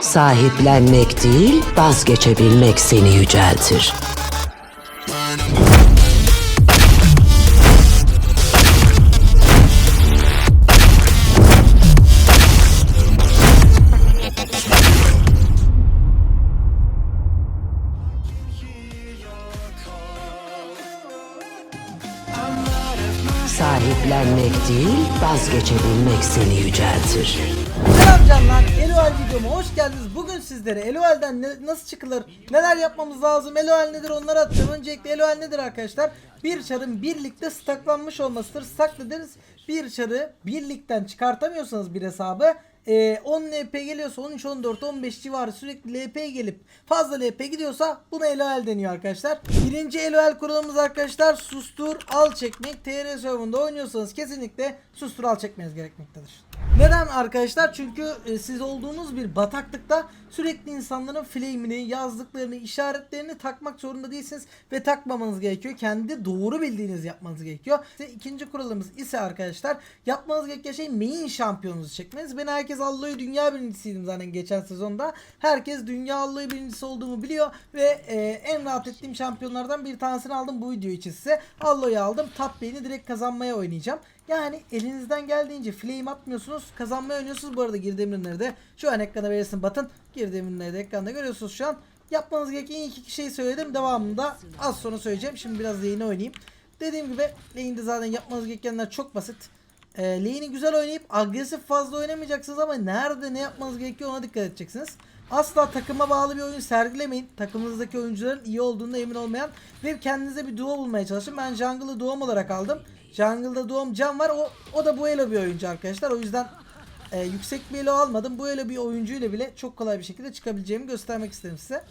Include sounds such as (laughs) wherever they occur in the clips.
Sahiplenmek değil, vazgeçebilmek seni yüceltir. Sahiplenmek değil, vazgeçebilmek seni yüceltir. Selam canlar, LOL videoma hoş geldiniz. Bugün sizlere LOL'den ne- nasıl çıkılır, neler yapmamız lazım, LOL nedir onları atacağım. Öncelikle LOL nedir arkadaşlar? Bir çarın birlikte staklanmış olmasıdır. Stak deriz bir çarı birlikten çıkartamıyorsanız bir hesabı e, 10 LP geliyorsa 13, 14, 15 civarı sürekli LP gelip fazla LP gidiyorsa buna LOL deniyor arkadaşlar. Birinci LOL kuralımız arkadaşlar sustur al çekmek. TR serverında oynuyorsanız kesinlikle sustur al çekmeniz gerekmektedir. Neden arkadaşlar? Çünkü e, siz olduğunuz bir bataklıkta sürekli insanların flame'ini, yazdıklarını, işaretlerini takmak zorunda değilsiniz ve takmamanız gerekiyor. Kendi doğru bildiğiniz yapmanız gerekiyor. İşte ikinci kuralımız ise arkadaşlar yapmanız gereken şey main şampiyonunuzu çekmeniz. Ben herkes Allah'ı dünya birincisiydim zaten geçen sezonda. Herkes dünya Allah'ı birincisi olduğumu biliyor ve e, en rahat ettiğim şampiyonlardan bir tanesini aldım bu video için size. Allah'ı aldım. Top lane'i direkt kazanmaya oynayacağım. Yani elinizden geldiğince flame atmıyorsunuz. Kazanmaya oynuyorsunuz. Bu arada girdiğim ürünleri de şu an ekrana verirsin batın. Girdiğim ürünleri de ekranda görüyorsunuz şu an. Yapmanız gereken iki şeyi söyledim. Devamında az sonra söyleyeceğim. Şimdi biraz lane'i oynayayım. Dediğim gibi lane'de zaten yapmanız gerekenler çok basit. E, lane'i güzel oynayıp agresif fazla oynamayacaksınız ama nerede ne yapmanız gerekiyor ona dikkat edeceksiniz. Asla takıma bağlı bir oyun sergilemeyin. Takımınızdaki oyuncuların iyi olduğuna emin olmayan ve kendinize bir duo bulmaya çalışın. Ben jungle'ı duom olarak aldım. Jungle'da duom can var. O, o da bu elo bir oyuncu arkadaşlar. O yüzden e, yüksek bir elo almadım. Bu elo bir oyuncuyla bile çok kolay bir şekilde çıkabileceğimi göstermek istedim size.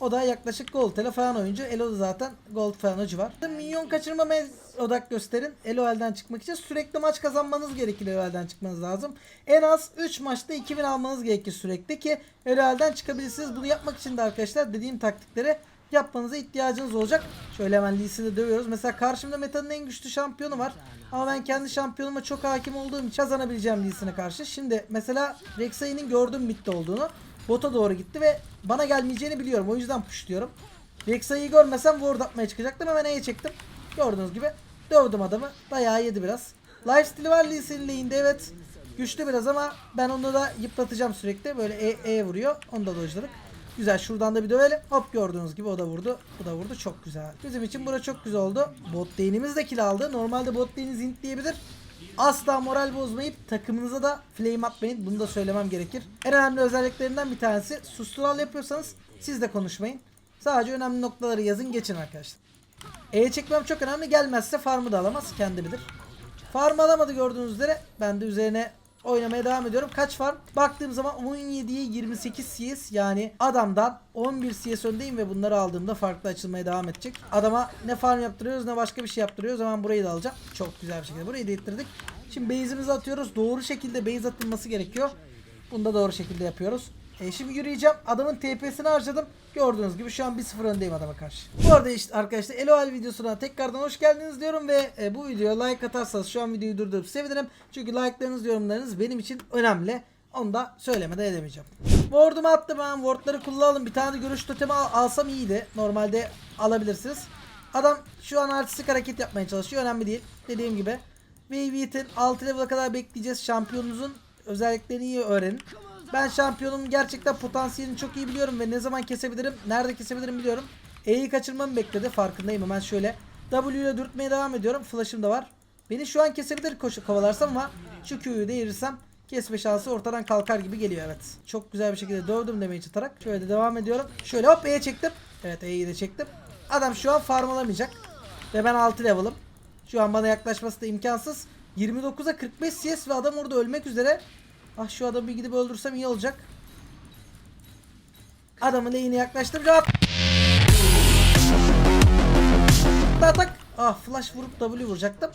O da yaklaşık gold elo falan oyuncu. Elo da zaten gold falan o civar. Minyon kaçırmamaya odak gösterin. Elo elden çıkmak için sürekli maç kazanmanız gerekir Elo elden çıkmanız lazım. En az 3 maçta 2000 almanız gerekir sürekli ki Elo elden çıkabilirsiniz. Bunu yapmak için de arkadaşlar dediğim taktikleri yapmanıza ihtiyacınız olacak. Şöyle hemen Lee Sin'i dövüyoruz. Mesela karşımda metanın en güçlü şampiyonu var. Ama ben kendi şampiyonuma çok hakim olduğum için kazanabileceğim Lee Sin'e karşı. Şimdi mesela Rek'Sai'nin gördüm midde olduğunu. Bota doğru gitti ve bana gelmeyeceğini biliyorum. O yüzden pushluyorum. Rek'Sai'yi görmesem ward atmaya çıkacaktım. Hemen E'ye çektim. Gördüğünüz gibi dövdüm adamı. Dayağı yedi biraz. Lifesteal var Lee Sin'in lane'de evet. Güçlü biraz ama ben onu da yıpratacağım sürekli. Böyle E, e vuruyor. Onu da dojladık. Güzel şuradan da bir dövelim. Hop gördüğünüz gibi o da vurdu. Bu da vurdu. Çok güzel. Bizim için bura çok güzel oldu. Bot lane'imiz de kill aldı. Normalde bot lane'i zint diyebilir. Asla moral bozmayıp takımınıza da flame atmayın. Bunu da söylemem gerekir. En önemli özelliklerinden bir tanesi sustural yapıyorsanız siz de konuşmayın. Sadece önemli noktaları yazın geçin arkadaşlar. E çekmem çok önemli. Gelmezse farmı da alamaz. Kendi bilir. Farm alamadı gördüğünüz üzere. Ben de üzerine oynamaya devam ediyorum. Kaç farm? Baktığım zaman 17'ye 28 CS yani adamdan 11 CS öndeyim ve bunları aldığımda farklı açılmaya devam edecek. Adama ne farm yaptırıyoruz ne başka bir şey yaptırıyoruz. Hemen burayı da alacağım. Çok güzel bir şekilde burayı da ittirdik. Şimdi base'imizi atıyoruz. Doğru şekilde base atılması gerekiyor. Bunu da doğru şekilde yapıyoruz. E şimdi yürüyeceğim. Adamın TP'sini harcadım. Gördüğünüz gibi şu an 1-0 öndeyim adama karşı. Bu arada işte arkadaşlar LOL videosuna tekrardan hoş geldiniz diyorum ve e, bu videoya like atarsanız şu an videoyu durdurup sevinirim. Çünkü like'larınız, yorumlarınız benim için önemli. Onu da söylemeden edemeyeceğim. Ward'umu attım ben. Ward'ları kullanalım. Bir tane görüş totemi al- alsam iyiydi. Normalde alabilirsiniz. Adam şu an artistik hareket yapmaya çalışıyor. Önemli değil. Dediğim gibi. Waveit'in 6 level'a kadar bekleyeceğiz. Şampiyonunuzun özelliklerini iyi öğrenin. Ben şampiyonumun gerçekten potansiyelini çok iyi biliyorum ve ne zaman kesebilirim, nerede kesebilirim biliyorum. E'yi kaçırmamı bekledi. Farkındayım hemen şöyle. W ile dürtmeye devam ediyorum. Flash'ım da var. Beni şu an kesebilir koşu kovalarsam ama şu Q'yu değirirsem kesme şansı ortadan kalkar gibi geliyor evet. Çok güzel bir şekilde dövdüm demeyi atarak. Şöyle de devam ediyorum. Şöyle hop E'ye çektim. Evet E'yi de çektim. Adam şu an farm alamayacak. Ve ben 6 level'ım. Şu an bana yaklaşması da imkansız. 29'a 45 CS ve adam orada ölmek üzere. Ah şu adamı bir gidip öldürsem iyi olacak. Adamın lane'e yaklaştım. Cevap. Atak. Ah flash vurup W vuracaktım.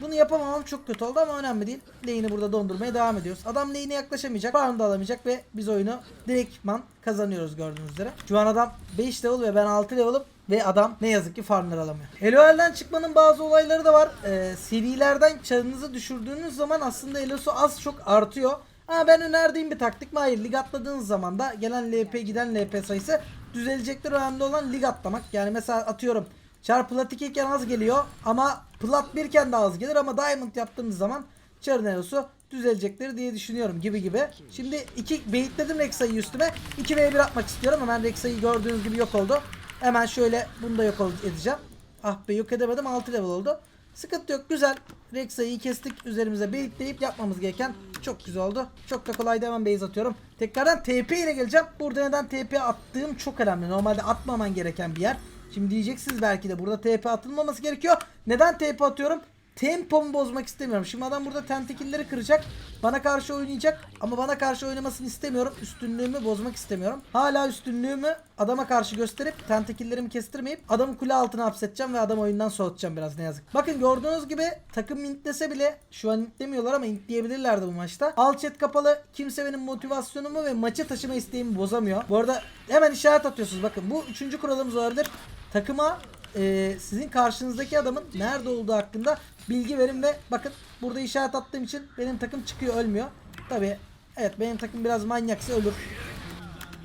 Bunu yapamamam çok kötü oldu ama önemli değil. Lane'i burada dondurmaya devam ediyoruz. Adam lane'e yaklaşamayacak. Farm da alamayacak ve biz oyunu direktman kazanıyoruz gördüğünüz üzere. Şu an adam 5 level ve ben 6 level'ım. Ve adam ne yazık ki farmlar alamıyor. LoL'den çıkmanın bazı olayları da var. Ee, serilerden çarınızı düşürdüğünüz zaman aslında elosu az çok artıyor. Ama ben önerdiğim bir taktik mi? Hayır. Lig atladığınız zaman da gelen LP giden LP sayısı düzelecektir. Önemli olan lig atlamak. Yani mesela atıyorum Char plat 2 iken az geliyor ama plat 1 iken de az gelir ama diamond yaptığınız zaman Char'ın elosu düzelecektir diye düşünüyorum gibi gibi. Şimdi 2 baitledim Rexa'yı üstüme. 2 v 1 atmak istiyorum. Hemen Rexa'yı gördüğünüz gibi yok oldu. Hemen şöyle bunu da yok edeceğim. Ah be yok edemedim 6 level oldu. Sıkıntı yok güzel. Rexa'yı kestik üzerimize baitleyip yapmamız gereken çok güzel oldu. Çok da kolay hemen base atıyorum. Tekrardan TP ile geleceğim. Burada neden TP attığım çok önemli. Normalde atmaman gereken bir yer. Şimdi diyeceksiniz belki de burada TP atılmaması gerekiyor. Neden TP atıyorum? Tempomu bozmak istemiyorum. Şimdi adam burada tentekilleri kıracak. Bana karşı oynayacak. Ama bana karşı oynamasını istemiyorum. Üstünlüğümü bozmak istemiyorum. Hala üstünlüğümü adama karşı gösterip tentekillerimi kestirmeyip adamı kule altına hapsedeceğim ve adamı oyundan soğutacağım biraz ne yazık. Bakın gördüğünüz gibi takım intlese bile şu an intlemiyorlar ama intleyebilirlerdi bu maçta. Alt chat kapalı. Kimse benim motivasyonumu ve maçı taşıma isteğimi bozamıyor. Bu arada hemen işaret atıyorsunuz. Bakın bu üçüncü kuralımız olabilir. Takıma e, sizin karşınızdaki adamın nerede olduğu hakkında bilgi verin ve bakın burada işaret attığım için benim takım çıkıyor ölmüyor. Tabi evet benim takım biraz manyaksa ölür.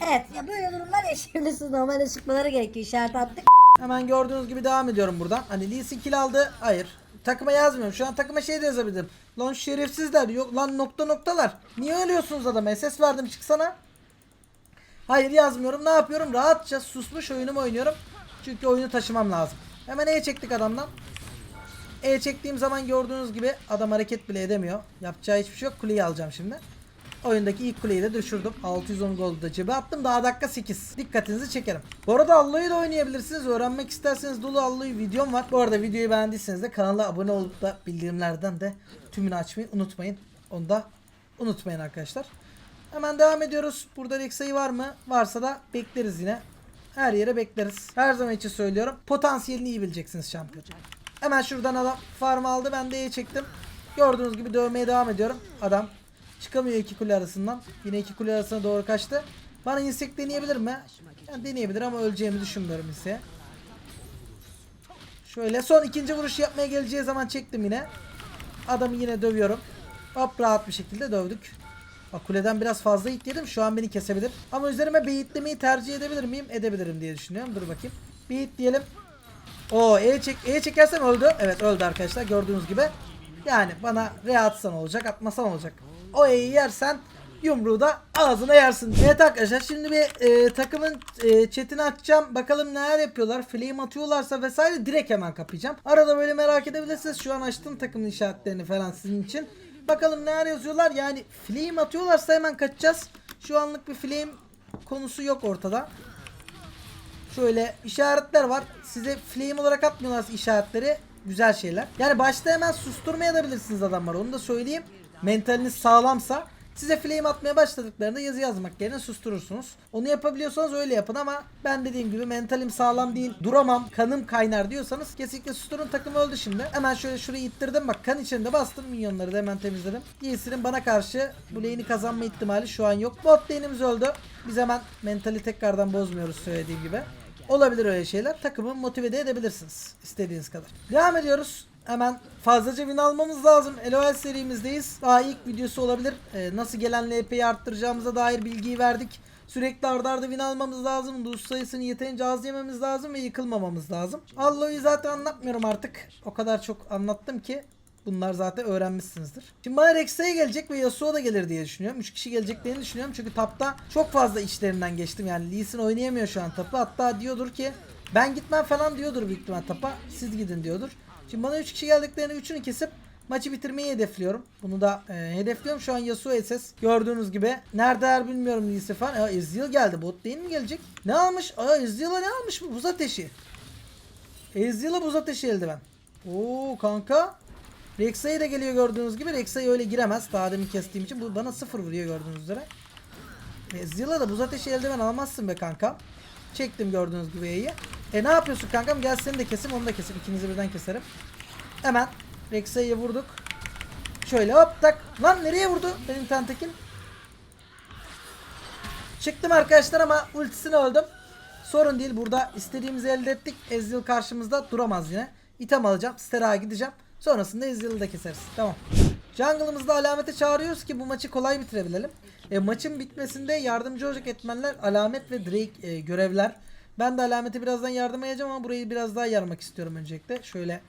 Evet ya böyle durumlar yaşayabilirsiniz. Normalde çıkmaları gerekiyor. İşaret attık. Hemen gördüğünüz gibi devam ediyorum buradan. Hani Lee Sin kill aldı. Hayır. Takıma yazmıyorum. Şu an takıma şey de yazabilirim. Lan şerefsizler. Yok lan nokta noktalar. Niye ölüyorsunuz adama? SS verdim çıksana. Hayır yazmıyorum. Ne yapıyorum? Rahatça susmuş oyunumu oynuyorum. Çünkü oyunu taşımam lazım. Hemen E çektik adamdan. E çektiğim zaman gördüğünüz gibi adam hareket bile edemiyor. Yapacağı hiçbir şey yok. Kuleyi alacağım şimdi. Oyundaki ilk kuleyi de düşürdüm. 610 goldu da cebe attım. Daha dakika 8. Dikkatinizi çekerim. Bu arada Allo'yu da oynayabilirsiniz. Öğrenmek isterseniz dolu Allo'yu videom var. Bu arada videoyu beğendiyseniz de kanala abone olup da bildirimlerden de tümünü açmayı unutmayın. Onu da unutmayın arkadaşlar. Hemen devam ediyoruz. Burada Rexa'yı var mı? Varsa da bekleriz yine. Her yere bekleriz. Her zaman için söylüyorum. Potansiyelini iyi bileceksiniz şampiyon. Hemen şuradan adam farm aldı. Ben de E'ye çektim. Gördüğünüz gibi dövmeye devam ediyorum. Adam çıkamıyor iki kule arasından. Yine iki kule arasına doğru kaçtı. Bana insek deneyebilir mi? Yani deneyebilir ama öleceğimi düşünmüyorum inseğe. Şöyle son ikinci vuruş yapmaya geleceği zaman çektim yine. Adamı yine dövüyorum. Hop rahat bir şekilde dövdük. Bak kuleden biraz fazla hit yedim. Şu an beni kesebilir. Ama üzerime beyitlemeyi tercih edebilir miyim? Edebilirim diye düşünüyorum. Dur bakayım. Beyit diyelim. O E çek E çekersem öldü. Evet öldü arkadaşlar gördüğünüz gibi. Yani bana re atsan olacak, atmasan olacak. O E'yi yersen yumruğu da ağzına yersin. Evet arkadaşlar şimdi bir e, takımın e, chatini açacağım. Bakalım neler yapıyorlar. Flame atıyorlarsa vesaire direkt hemen kapayacağım. Arada böyle merak edebilirsiniz. Şu an açtım takımın işaretlerini falan sizin için. Bakalım neler yazıyorlar. Yani flame atıyorlarsa hemen kaçacağız. Şu anlık bir flame konusu yok ortada. Şöyle işaretler var. Size flame olarak atmıyorlar işaretleri. Güzel şeyler. Yani başta hemen susturmaya da bilirsiniz adamları. Onu da söyleyeyim. Mentaliniz sağlamsa size flame atmaya başladıklarında yazı yazmak yerine susturursunuz. Onu yapabiliyorsanız öyle yapın ama ben dediğim gibi mentalim sağlam değil. Duramam. Kanım kaynar diyorsanız kesinlikle susturun. Takım öldü şimdi. Hemen şöyle şurayı ittirdim. Bak kan içinde bastım. Minyonları da hemen temizledim. Giysi'nin bana karşı bu lane'i kazanma ihtimali şu an yok. Bot lane'imiz öldü. Biz hemen mentali tekrardan bozmuyoruz söylediğim gibi. Olabilir öyle şeyler. Takımı motive de edebilirsiniz. istediğiniz kadar. Devam ediyoruz. Hemen fazlaca win almamız lazım. LOL serimizdeyiz. Daha ilk videosu olabilir. Ee, nasıl gelen LP'yi arttıracağımıza dair bilgiyi verdik. Sürekli arda arda win almamız lazım. Luz sayısını yeterince az yememiz lazım ve yıkılmamamız lazım. Allo'yu zaten anlatmıyorum artık. O kadar çok anlattım ki Bunlar zaten öğrenmişsinizdir. Şimdi bana Rex'e gelecek ve Yasuo da gelir diye düşünüyorum. 3 kişi geleceklerini düşünüyorum. Çünkü tapta çok fazla işlerinden geçtim. Yani Lee Sin oynayamıyor şu an tapı. Hatta diyordur ki ben gitmem falan diyordur büyük ihtimal tapa. Siz gidin diyordur. Şimdi bana 3 kişi geldiklerini 3'ünü kesip maçı bitirmeyi hedefliyorum. Bunu da e, hedefliyorum. Şu an Yasuo SS gördüğünüz gibi. Neredeler bilmiyorum falan. Aa, Ezreal geldi. Bot değil mi gelecek? Ne almış? Aa Ezreal'a ne almış bu? Buz ateşi. Ezreal'a buz ateşi eldiven. Oo kanka. Rexa'ya da geliyor gördüğünüz gibi. Rexa'ya öyle giremez. Daha demin kestiğim için. Bu bana sıfır vuruyor gördüğünüz üzere. E, Zilla da buz ateşi eldiven almazsın be kanka. Çektim gördüğünüz gibi E'yi. E ne yapıyorsun kankam? Gel seni de kesim onu da kesim. İkinizi birden keserim. Hemen Rexa'yı vurduk. Şöyle hop tak. Lan nereye vurdu benim tentekin? Çıktım arkadaşlar ama ultisini öldüm. Sorun değil burada istediğimizi elde ettik. Ezreal karşımızda duramaz yine. İtem alacağım. Stera'a gideceğim. Sonrasında Ezreal'ı da keseriz. Tamam. Jungle'ımızda alamete çağırıyoruz ki bu maçı kolay bitirebilelim. E, maçın bitmesinde yardımcı olacak etmenler alamet ve Drake e, görevler. Ben de alamete birazdan yardım edeceğim ama burayı biraz daha yarmak istiyorum öncelikle. Şöyle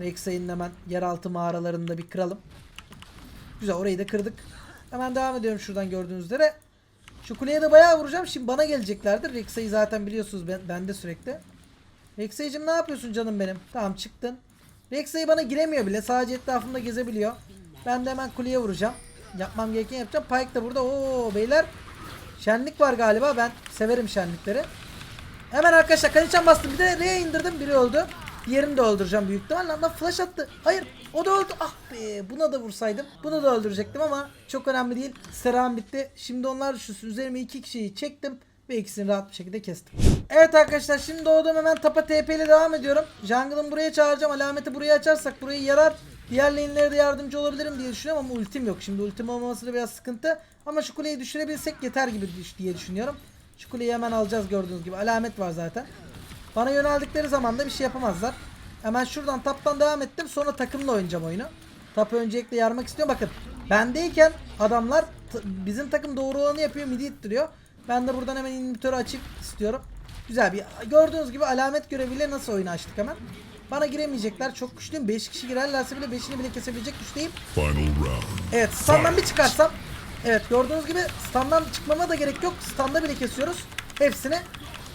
Rek'Sai'nin hemen yeraltı mağaralarında bir kıralım. Güzel orayı da kırdık. Hemen devam ediyorum şuradan gördüğünüz üzere. Şu kuleye de bayağı vuracağım. Şimdi bana geleceklerdir. Rek'Sai zaten biliyorsunuz ben, bende sürekli. Rek'Sai'cim ne yapıyorsun canım benim? Tamam çıktın. Rek'Sai bana giremiyor bile. Sadece etrafımda gezebiliyor. Ben de hemen kuleye vuracağım. Yapmam gerekeni yapacağım. Pyke de burada. Oo beyler. Şenlik var galiba. Ben severim şenlikleri. Hemen arkadaşlar kaniçan bastım. Bir de R'ye indirdim. Biri öldü. Diğerini de öldüreceğim büyük ihtimalle. Lan flash attı. Hayır. O da öldü. Ah be. Buna da vursaydım. Bunu da öldürecektim ama çok önemli değil. Seram bitti. Şimdi onlar düşünsün. Üzerime iki kişiyi çektim. Ve ikisini rahat bir şekilde kestim. Evet arkadaşlar şimdi doğdum hemen tapa TP ile devam ediyorum. Jungle'ın buraya çağıracağım. Alameti buraya açarsak burayı yarar. Diğer lane'lere de yardımcı olabilirim diye düşünüyorum ama ultim yok. Şimdi ultim olmaması da biraz sıkıntı. Ama şu kuleyi düşürebilsek yeter gibi diye düşünüyorum. Şu kuleyi hemen alacağız gördüğünüz gibi. Alamet var zaten. Bana yöneldikleri zaman da bir şey yapamazlar. Hemen şuradan taptan devam ettim. Sonra takımla oynayacağım oyunu. Tapı öncelikle yarmak istiyorum. Bakın bendeyken adamlar bizim takım doğru olanı yapıyor. Midi ittiriyor. Ben de buradan hemen inhibitörü açıp istiyorum. Güzel bir gördüğünüz gibi alamet göreviyle nasıl oyunu açtık hemen. Bana giremeyecekler. Çok güçlüyüm. 5 kişi girerlerse bile 5'ini bile kesebilecek round. Evet standdan bir çıkarsam Evet gördüğünüz gibi standdan çıkmama da gerek yok. Standa bile kesiyoruz. Hepsini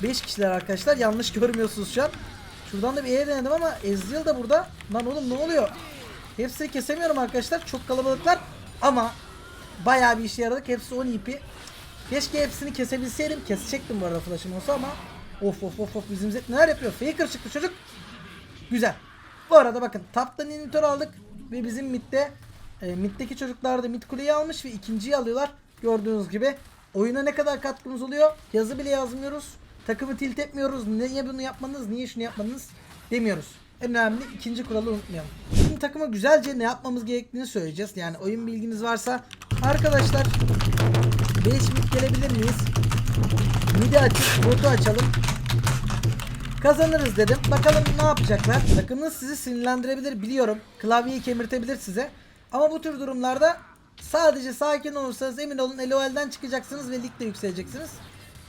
5 kişiler arkadaşlar. Yanlış (laughs) görmüyorsunuz şu an. Şuradan da bir E denedim ama Ezreal da burada. Lan oğlum ne oluyor? Hepsini kesemiyorum arkadaşlar. Çok kalabalıklar. Ama bayağı bir işe yaradık. Hepsi 10 EP. Keşke hepsini kesebilseydim. Kesecektim bu arada flash'ım olsa ama Of of of of bizim Zed neler yapıyor? Faker çıktı çocuk. Güzel. Bu arada bakın taptan inhibitor aldık ve bizim midde e, middeki çocuklar da mid kuleyi almış ve ikinciyi alıyorlar. Gördüğünüz gibi oyuna ne kadar katkımız oluyor? Yazı bile yazmıyoruz. Takımı tilt etmiyoruz. Niye bunu yapmanız, niye şunu yapmanız demiyoruz. En önemli ikinci kuralı unutmayalım. Şimdi takıma güzelce ne yapmamız gerektiğini söyleyeceğiz. Yani oyun bilginiz varsa arkadaşlar 5 mid gelebilir miyiz? Midi açıp botu açalım. Kazanırız dedim. Bakalım ne yapacaklar. Takımınız sizi sinirlendirebilir biliyorum. Klavyeyi kemirtebilir size. Ama bu tür durumlarda sadece sakin olursanız emin olun LOL'den çıkacaksınız ve ligde yükseleceksiniz.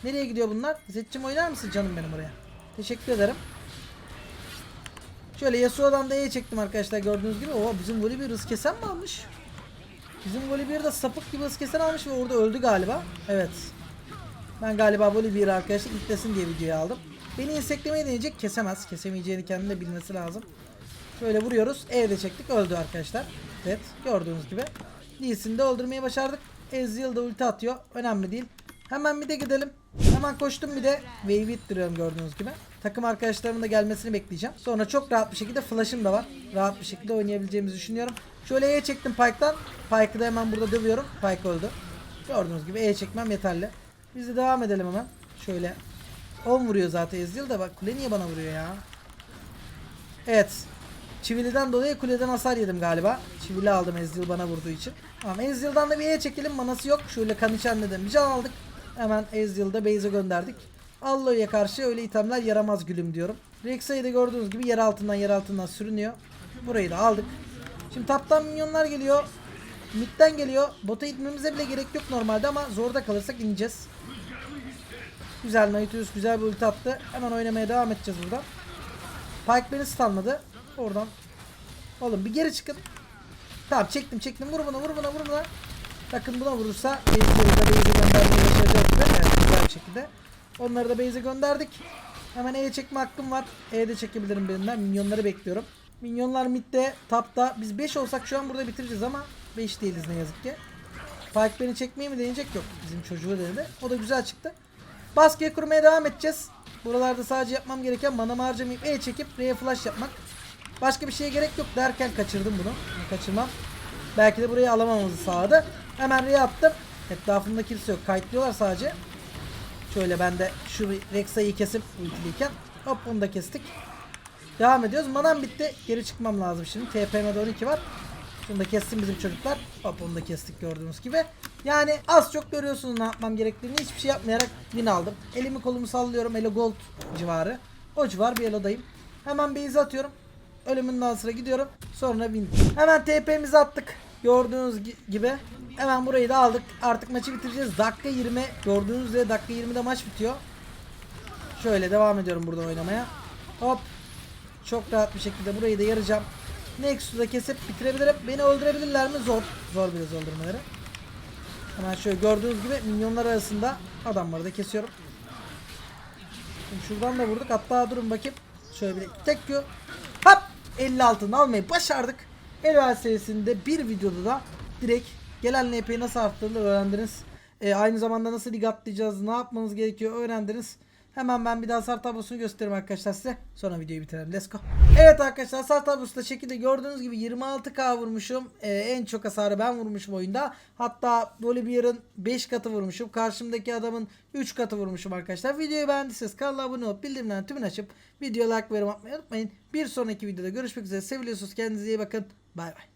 Nereye gidiyor bunlar? Zetçim oynar mısın canım benim oraya? Teşekkür ederim. Şöyle Yasuo'dan da E çektim arkadaşlar gördüğünüz gibi. Oo bizim bir hız kesen mi almış? Bizim golü bir de sapık gibi hız kesen almış ve orada öldü galiba. Evet. Ben galiba Volibear'ı arkadaşlar itlesin diye videoyu aldım. Beni inseklemeyi deneyecek kesemez. Kesemeyeceğini kendi de bilmesi lazım. Şöyle vuruyoruz. Evde çektik öldü arkadaşlar. Evet gördüğünüz gibi. Lee Sin'i de öldürmeyi başardık. Ezreal da ulti atıyor. Önemli değil. Hemen bir de gidelim. Hemen koştum bir de wave ittiriyorum gördüğünüz gibi. Takım arkadaşlarımın da gelmesini bekleyeceğim. Sonra çok rahat bir şekilde flash'ım da var. Rahat bir şekilde oynayabileceğimizi düşünüyorum. Şöyle E çektim Pyke'dan. Pyke'ı da hemen burada dövüyorum. Pyke öldü. Gördüğünüz gibi E çekmem yeterli. Biz de devam edelim hemen. Şöyle 10 vuruyor zaten Ezreal da bak kule niye bana vuruyor ya? Evet. Çivili'den dolayı kuleden hasar yedim galiba. Çivili aldım Ezreal bana vurduğu için. Tamam Ezreal'dan da bir E çekelim. Manası yok. Şöyle kan içenleden bir can aldık. Hemen Ezreal'da base'e gönderdik. Allo'ya karşı öyle itemler yaramaz gülüm diyorum. Rek'Sai de gördüğünüz gibi yer altından yer altından sürünüyor. Burayı da aldık. Şimdi taptan minyonlar geliyor. Mid'den geliyor. Bota itmemize bile gerek yok normalde ama zorda kalırsak ineceğiz. Güzel Nautilus güzel bir ulti attı. Hemen oynamaya devam edeceğiz burada. Pyke beni stunladı. Oradan. Oğlum bir geri çıkın. Tamam çektim çektim. Vur buna vur buna vur buna. Bakın buna vurursa base'leri de base'e göndermeyi başaracaktır. Evet güzel bir şekilde. Onları da base'e gönderdik. Hemen E'ye çekme hakkım var. E'ye de çekebilirim benimle. Minyonları bekliyorum. Minyonlar midde, tapta. Biz 5 olsak şu an burada bitireceğiz ama 5 değiliz ne yazık ki. Pyke beni çekmeyi mi deneyecek? Yok. Bizim çocuğu denedi. O da güzel çıktı. Baskıya kurmaya devam edeceğiz. Buralarda sadece yapmam gereken manamı harcamayıp E çekip R'ye flash yapmak. Başka bir şeye gerek yok derken kaçırdım bunu. Bunu kaçırmam. Belki de burayı alamamamızı sağladı. Hemen R'ye attım. Etrafımda kimse yok. Kayıtlıyorlar sadece. Şöyle ben de şu Rexa'yı kesip ultiliyken hop onu da kestik. Devam ediyoruz. Manam bitti. Geri çıkmam lazım şimdi. TPM'de 12 var. Şunu da kessin bizim çocuklar. Hop onu da kestik gördüğünüz gibi. Yani az çok görüyorsunuz ne yapmam gerektiğini. Hiçbir şey yapmayarak win aldım. Elimi kolumu sallıyorum. Elo gold civarı. O civar bir elodayım. Hemen base atıyorum. Ölümün daha sıra gidiyorum. Sonra win. Hemen TP'mizi attık. Gördüğünüz gi- gibi hemen burayı da aldık. Artık maçı bitireceğiz. Dakika 20. Gördüğünüz üzere dakika 20'de maç bitiyor. Şöyle devam ediyorum burada oynamaya. Hop. Çok rahat bir şekilde burayı da yaracağım. Nexus'u da kesip bitirebilirim. Beni öldürebilirler mi? Zor. Zor biraz öldürmeleri. Hemen şöyle gördüğünüz gibi minyonlar arasında adamları da kesiyorum. Şimdi şuradan da vurduk. Hatta durun bakayım. Şöyle bir tek Q. Hop! 50 altını almayı başardık. Elval serisinde bir videoda da direkt gelen NP'yi nasıl arttığını öğrendiniz. Ee, aynı zamanda nasıl lig atlayacağız, ne yapmamız gerekiyor öğrendiniz. Hemen ben bir daha hasar tablosunu göstereyim arkadaşlar size. Sonra videoyu bitirelim. Let's go. Evet arkadaşlar hasar tablosu da şekilde gördüğünüz gibi 26k vurmuşum. Ee, en çok hasarı ben vurmuşum oyunda. Hatta Volibear'ın 5 katı vurmuşum. Karşımdaki adamın 3 katı vurmuşum arkadaşlar. Videoyu beğendiyseniz kanala abone olup bildirimlerini tümünü açıp videoya like ve yorum atmayı unutmayın. Bir sonraki videoda görüşmek üzere. Seviliyorsunuz. Kendinize iyi bakın. Bay bay.